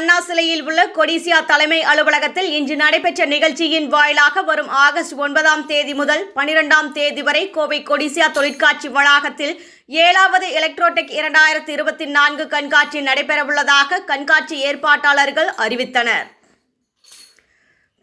அண்ணா சிலையில் உள்ள கொடிசியா தலைமை அலுவலகத்தில் இன்று நடைபெற்ற நிகழ்ச்சியின் வாயிலாக வரும் ஆகஸ்ட் ஒன்பதாம் தேதி முதல் பனிரெண்டாம் தேதி வரை கோவை கொடிசியா தொழிற்காட்சி வளாகத்தில் ஏழாவது எலக்ட்ரோடெக் இரண்டாயிரத்தி இருபத்தி நான்கு கண்காட்சி நடைபெறவுள்ளதாக கண்காட்சி ஏற்பாட்டாளர்கள் அறிவித்தனர்.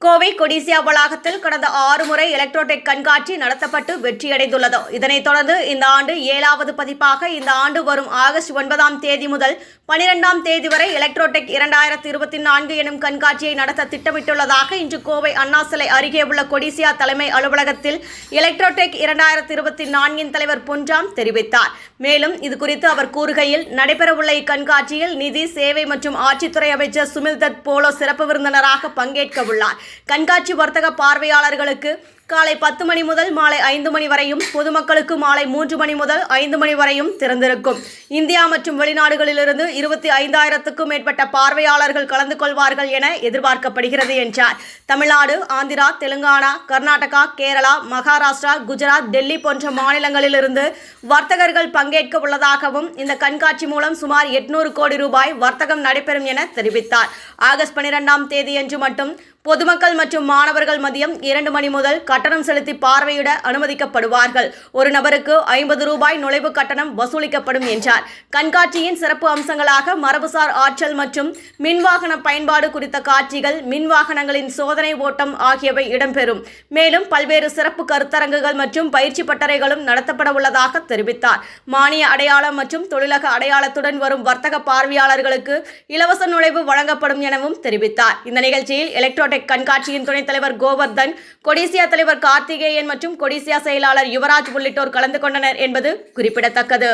கோவை கொடிசியா வளாகத்தில் கடந்த ஆறு முறை எலக்ட்ரோடெக் கண்காட்சி நடத்தப்பட்டு வெற்றியடைந்துள்ளது. இதனைத் தொடர்ந்து இந்த ஆண்டு ஏழாவது பதிப்பாக இந்த ஆண்டு வரும் ஆகஸ்ட் ஒன்பதாம் தேதி முதல் பனிரெண்டாம் தேதி வரை எலக்ட்ரோடெக் இரண்டாயிரத்தி இருபத்தி நான்கு எனும் கண்காட்சியை நடத்த திட்டமிட்டுள்ளதாக இன்று கோவை அண்ணா சிலை அருகே உள்ள கொடிசியா தலைமை அலுவலகத்தில் எலக்ட்ரோடெக் இரண்டாயிரத்தி இருபத்தி நான்கின் தலைவர் பொன்றாம் தெரிவித்தார். மேலும் இதுகுறித்து அவர் கூறுகையில் நடைபெறவுள்ள இக்கண்காட்சியில் நிதி சேவை மற்றும் ஆட்சித்துறை அமைச்சர் சுமில் தத் போலோ சிறப்பு விருந்தினராக பங்கேற்க உள்ளார் கண்காட்சி வர்த்தக பார்வையாளர்களுக்கு காலை பத்து மணி முதல் மாலை ஐந்து மணி வரையும் பொதுமக்களுக்கு மாலை மூன்று மணி முதல் ஐந்து மணி வரையும் திறந்திருக்கும். இந்தியா மற்றும் வெளிநாடுகளிலிருந்து இருபத்தி ஐந்தாயிரத்துக்கும் மேற்பட்ட பார்வையாளர்கள் கலந்து கொள்வார்கள் என எதிர்பார்க்கப்படுகிறது என்றார். தமிழ்நாடு ஆந்திரா தெலுங்கானா கர்நாடகா கேரளா மகாராஷ்டிரா குஜராத் டெல்லி போன்ற மாநிலங்களிலிருந்து வர்த்தகர்கள் பங்கேற்க உள்ளதாகவும் இந்த கண்காட்சி மூலம் சுமார் எட்நூறு கோடி ரூபாய் வர்த்தகம் நடைபெறும் என தெரிவித்தார். ஆகஸ்ட் பனிரெண்டாம் தேதியன்று மட்டும் பொதுமக்கள் மற்றும் மாணவர்கள் மதியம் இரண்டு மணி முதல் கட்டணம் செலுத்தி பார்வையிட அனுமதிக்கப்படுவார்கள். ஒரு நபருக்கு ஐம்பது ரூபாய் நுழைவு கட்டணம் வசூலிக்கப்படும் என்றார். கண்காட்சியின் சிறப்பு அம்சங்களாக மரபுசார் ஆற்றல் மற்றும் மின்வாகன பயன்பாடு குறித்த காட்சிகள் மின் வாகனங்களின் சோதனை ஓட்டம் ஆகியவை இடம்பெறும். மேலும் பல்வேறு சிறப்பு கருத்தரங்குகள் மற்றும் பயிற்சி பட்டறைகளும் நடத்தப்பட உள்ளதாக தெரிவித்தார். மானிய அடையாளம் மற்றும் தொழிலக அடையாளத்துடன் வரும் வர்த்தக பார்வையாளர்களுக்கு இலவச நுழைவு வழங்கப்படும் எனவும் தெரிவித்தார். இந்த நிகழ்ச்சியில் எலக்ட்ரோடெக் கண்காட்சியின் துணைத் தலைவர் கோவர்தன் கொடிசியா தலைவர் கார்த்திகேயன் மற்றும் கொடிசியா செயலாளர் யுவராஜ் உள்ளிட்டோர் கலந்து கொண்டனர் என்பது குறிப்பிடத்தக்கது.